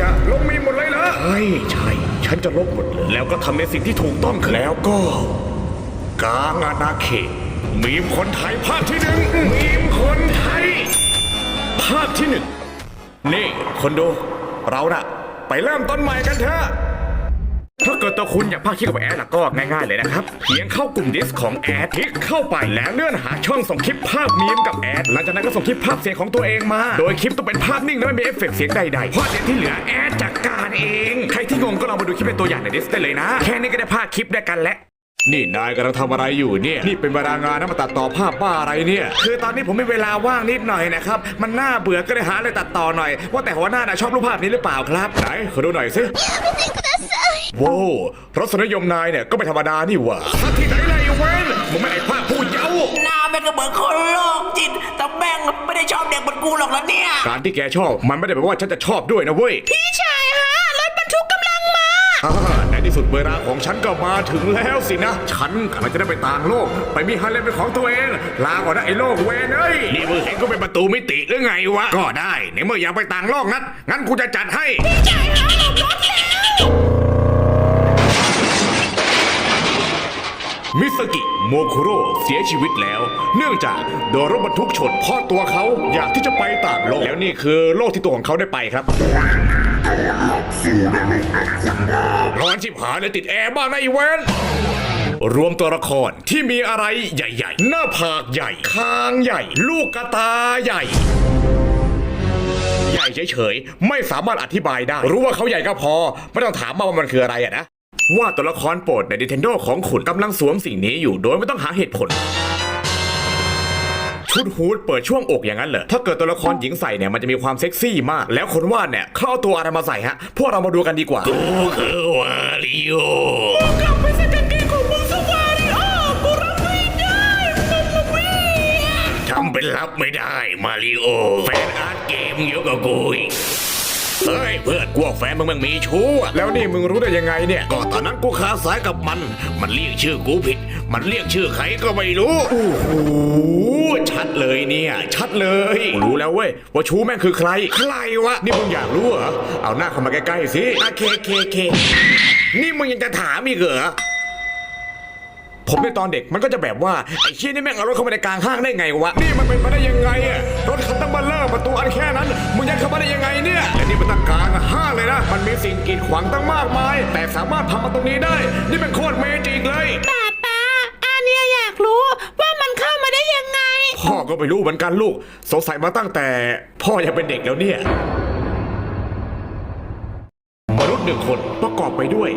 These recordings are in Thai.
จะลบมีหมดเลยเหรอใช่ใช่ ฉันจะลบหมดเลยแล้วก็ทำในสิ่งที่ถูกต้องคือแล้วก็ กลางอาณาเขตมีมคนไทยภาคที่หนึ่งมีมคนไทย ภาคที่หนึ่งนี่คนดู เราน่ะ ไปเริ่มต้นใหม่กันเถอะ ถ้าเกิดตัวคุณอยากพากคลิปกับแอดล่ะก็ง่ายๆเลยนะครับเพียงเข้ากลุ่มดิสของแอดคลิกเข้าไปแล้วเลื่อนหาช่องส่งคลิปภาพมีมกับแอดหลังจากนั้นก็ส่งคลิปภาพเสียงของตัวเองมา โดยคลิปต้องเป็นภาพนิ่งและไม่มีเอฟเฟกต์เสียงใดๆเพราะเดี๋ยวที่เหลือแอดจัดการเอง ใครที่งงก็ลองมาดูคลิปเป็นตัวอย่างในดิสได้เลยนะ แค่นี้ก็ได้ภาคคลิปด้วยกันแล้วนี่นายกำลังทำอะไรอยู่เนี่ย นี่เป็นเวลางานนะมาตัดต่อภาพบ้าอะไรเนี่ย คือตอนนี้ผมมีเวลาว่างนิดหน่อยนะครับ มันน่าเบื่อก็เลยหาอะไรตัดต่อหน่อย ว่าแต่หัวหน้าน่ะชอบรูปภาพนี้หรือเปล่าครับ ไหนขอดูหน่อยสิ ว้าวรสนิยมนายเนี่ยก็ไม่ธรรมดานี่หว่าที่ไหนเลยเว้นมึงไม่ไอ้ภาคผู้เยาว์หน้าแม่งก็เหมือนคนโรคจิต แต่แม่งไม่ได้ชอบเด็กเหมือนกูหรอกนะเนี่ย การที่แกชอบมันไม่ได้แปลว่าฉันจะชอบด้วยนะเว้ยพี่ชายฮะรถบรรทุกกำลังมา อ่าในที่สุดเวลาของฉันก็มาถึงแล้วสินะ ฉันกำลังจะได้ไปต่างโลก ไปมีฮาเลมเป็นของตัวเอง ลาก่อนนะไอ้โลกเวนเอ้ยนี่มึงเห็นก็เป็นประตูมิติหรือไงวะ ก็ได้ในเมื่ออยากไปต่างโลกนัดงั้นกูจะจัดให้ พี่ชายฮะหลบรถแล้ว มิสกิโมคุโร่เสียชีวิตแล้ว เนื่องจากโดนรถบรรทุกชนเพ่อตัวเขาอยากที่จะไปต่างโลก แล้วนี่คือโลกที่ตัวของเขาได้ไปครับร้อนชิบหายเลยติดแอร์บ้างนะอีเวนรวมตัวละครที่มีอะไรใหญ่ ๆ หน้าผากใหญ่ คางใหญ่ ลูกกระตาใหญ่ ใหญ่เฉยๆ ไม่สามารถอธิบายได้ รู้ว่าเขาใหญ่ก็พอ ไม่ต้องถามมาว่ามันคืออะไรอะนะ ว่าตัวละครโปรดใน Nintendo ของขุนกำลังสวมสิ่งนี้อยู่โดยไม่ต้องหาเหตุผล ชุดฮูดเปิดช่วงอกอย่างนั้นเหรอถ้าเกิดตัวละครหญิงใส่เนี่ยมันจะมีความเซ็กซี่มาก แล้วคนวาดเนี่ยเข้าเอาตัวอะไรมาใส่ฮะ พวกเรามาดูกันดีกว่ากูคือวาริโอกลับไปใส่กางเกงของมึงสวาริโอกูรับไม่ได้มึงมาวิ่งทำเป็นรับไม่ได้มาริโอแฟนอาร์ตเกมเยอะกว่ากูอีก เฮ้ยเพื่อนกลัวแฟนมึงมันมีชู้อะแล้วนี่มึงรู้ได้ยังไงเนี่ย ก็ตอนนั้นกูคาสายกับมัน มันเรียกชื่อกูผิด มันเรียกชื่อใครก็ไม่รู้โอ้โหชัดเลยเนี่ย ชัดเลยกูรู้แล้วเว้ยว่าชู้แม่งคือใคร ใครวะนี่มึงอยากรู้เหรอเอาหน้าเข้ามาใกล้ๆสิอะเคเคเคนี่มึงยังจะถามอีกเหรอ ผมในตอนเด็กมันก็จะแบบว่าไอ้เชี่ยนี่แม่งเอารถเข้ามาในกลางห้างได้ไงวะนี่มันเป็นมาได้ยังไงอะรถคันตั้งเบัลเลอร์ประตูอันแค่นั้นมึงยังเข้ามาได้ยังไงเนี่ยและนี่มันตั้งกลางห้างเลยนะ มันมีสิ่งกีดขวางตั้งมากมาย แต่สามารถทำมาตรงนี้ได้ นี่เป็นโคตรเมจิกเลย ป้าป้าอันเนี้ยอยากรู้ว่ามันเข้ามาได้ยังไง พ่อก็ไม่รู้เหมือนกันลูก สงสัยมาตั้งแต่ พ่อยังเป็นเด็กแล้วเนี่ย มนุษย์หนึ่งคน ประกอบไปด้วย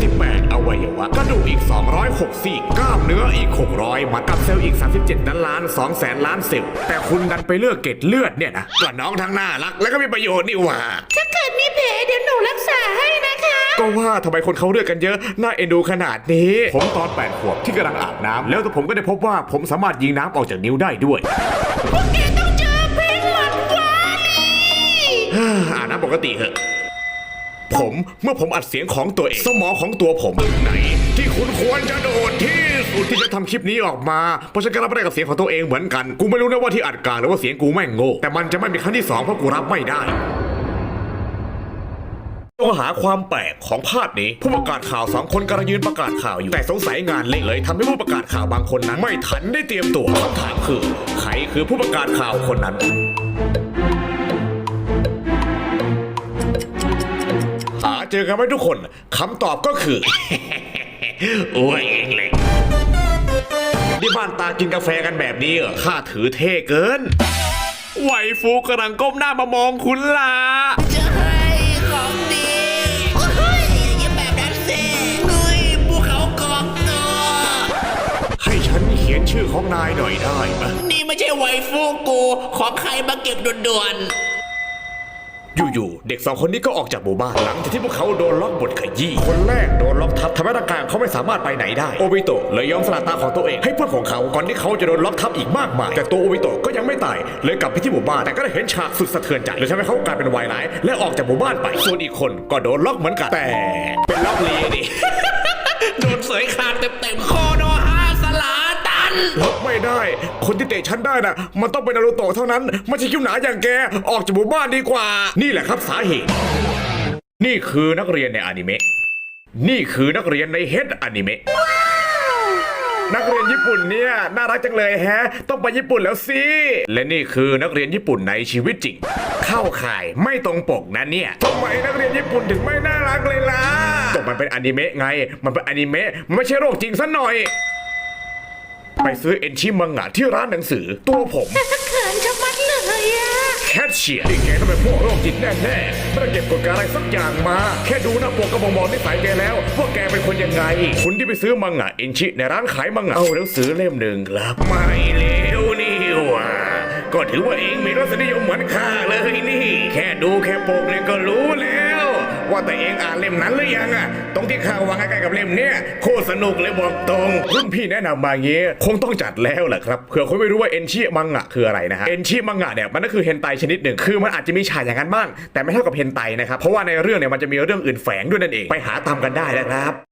78 อวัยวะ กระดูกอีก 206ซี่กล้ามเนื้ออีก 600มากับเซลล์อีก 37ล้านล้าน2แสนล้านเซลล์แต่คุณดันไปเลือกเกล็ดเลือดเนี่ยนะก็น้องทั้งน่ารัก แล้วก็มีประโยชน์นี่หว่า ถ้าเกิดมีแผลเดี๋ยวหนูรักษาให้นะคะ ก็ว่าทำไมคนเขาเลือกกันเยอะ น่าเอ็นดูขนาดนี้ ผมตอน 8 ขวบที่กำลังอาบน้ำแล้วแต่ผมก็ได้พบว่าผมสามารถยิงน้ำออกจากนิ้วได้ด้วย พวกแกต้องเจอเพลงหมันวาลีอ่านน้ำปกติเหอะ ผมเมื่อผมอัดเสียงของตัวเอง สมองของตัวผมตึกไหน ที่คุณควรจะโดดที่สุดที่จะทำคลิปนี้ออกมาเพราะฉันก็รับไม่ได้กับเสียงของตัวเองเหมือนกันกูไม่รู้นะว่าที่อัดกลางหรือว่าเสียงกูแม่งโง่แต่มันจะไม่มีครั้งที่สองเพราะกูรับไม่ได้ต้องหาความแปลกของภาพนี้ ผู้ประกาศข่าวสองคนกำลังยืนประกาศข่าวอยู่ แต่สงสัยงานเละเลยทำให้ผู้ประกาศข่าวบางคนนั้น ไม่ทันได้เตรียมตัวคำถามคือใครคือผู้ประกาศข่าวคนนั้น เจอกันไหมทุกคนคำตอบก็คือ โอ้ยเองเลยที่บ้านตากินกาแฟกันแบบนี้เหรอข้าถือเท่เกินไหวฟูกำลังก้มหน้ามามองคุณล่ะจะให้ของดีเฮ้ยอย่าแบบนั้นสิเฮ้ยภูเขากองตัวให้ฉันเขียนชื่อของนายหน่อยได้ไหมนี่ไม่ใช่ไวฟูกู ขอใครมาเก็บด่วน อยู่ๆ เด็กสองคนนี้ก็ออกจากหมู่บ้านหลังจากที่พวกเขาโดนล็อกบทขยี้ คนแรกโดนล็อกทับทำให้ร่างกายเขาไม่สามารถไปไหนได้ โอบิโตะเลยยอมสละตาของตัวเองให้เพื่อนของเขา ก่อนที่เขาจะโดนล็อกทับอีกมากมาย แต่ตัวโอบิโตะก็ยังไม่ตาย เลยกลับไปที่หมู่บ้าน แต่ก็ได้เห็นฉากสุดสะเทือนใจเลยทำให้เขากลายเป็นวายร้าย และออกจากหมู่บ้านไป ส่วนอีกคนก็โดนล็อกเหมือนกัน แต่เป็นล็อกเลียดิ โดนเสยขาดเต็มๆโคโนาสลาตันล็อกไม่ได้ คนที่เตะฉันได้น่ะ มันต้องเป็นนารูโตะเท่านั้น ไม่ใช่คิ้วหนาอย่างแก ออกจากหมู่บ้านดีกว่า นี่แหละครับสาเหตุ นี่คือนักเรียนในอนิเมะ นี่คือนักเรียนในเฮดอนิเมะ นักเรียนญี่ปุ่นเนี่ยน่ารักจังเลยแฮะ ต้องไปญี่ปุ่นแล้วสิ และนี่คือนักเรียนญี่ปุ่นในชีวิตจริง เข้าข่ายไม่ตรงปกนะเนี่ยทำไมนักเรียนญี่ปุ่นถึงไม่น่ารักเลยล่ะก็มันเป็นอนิเมะไง มันเป็นอนิเมะ มันไม่ใช่โรคจริงซะหน่อย ไปซื้อเอ็นชิมังงะที่ร้านหนังสือ ตัวผมเขินชะมัดเลยอะแคทเชียร์นี่แกต้องเป็นพวกโรคจิตแน่ๆไม่ได้เก็บกฎการอะไรสักอย่างมา แค่ดูหน้าปกก็บอกนิสัยแกแล้วว่าแกเป็นคนยังไง คุณที่ไปซื้อมังงะเอ็นชิในร้านขายมังงะเอาหนังสือเล่มหนึ่งครับไม่เลวนี่หว่าก็ถือว่าเองมีรสนิยมเหมือนข้าเลยนี่ แค่ดูแค่ปกเนี่ยก็รู้แล้ว ว่าแต่เองอ่านเล่มนั้นหรือยังอะตรงที่ข้าวางใกล้ๆกับเล่มเนี้ยโคตรสนุกเลยบอกตรง รุ่นพี่แนะนำมาเงี้ยคงต้องจัดแล้วแหละครับเผื่อคนไม่รู้ว่าเอนชิมังงะคืออะไรนะฮะเอนชิมังงะเนี่ยมันก็คือเฮนไตชนิดหนึ่งคือมันอาจจะมีฉากอย่างนั้นบ้างแต่ไม่เท่ากับเฮนไตนะครับเพราะว่าในเรื่องเนี่ยมันจะมีเรื่องอื่นแฝงด้วยนั่นเองไปหาตามกันได้นะครับ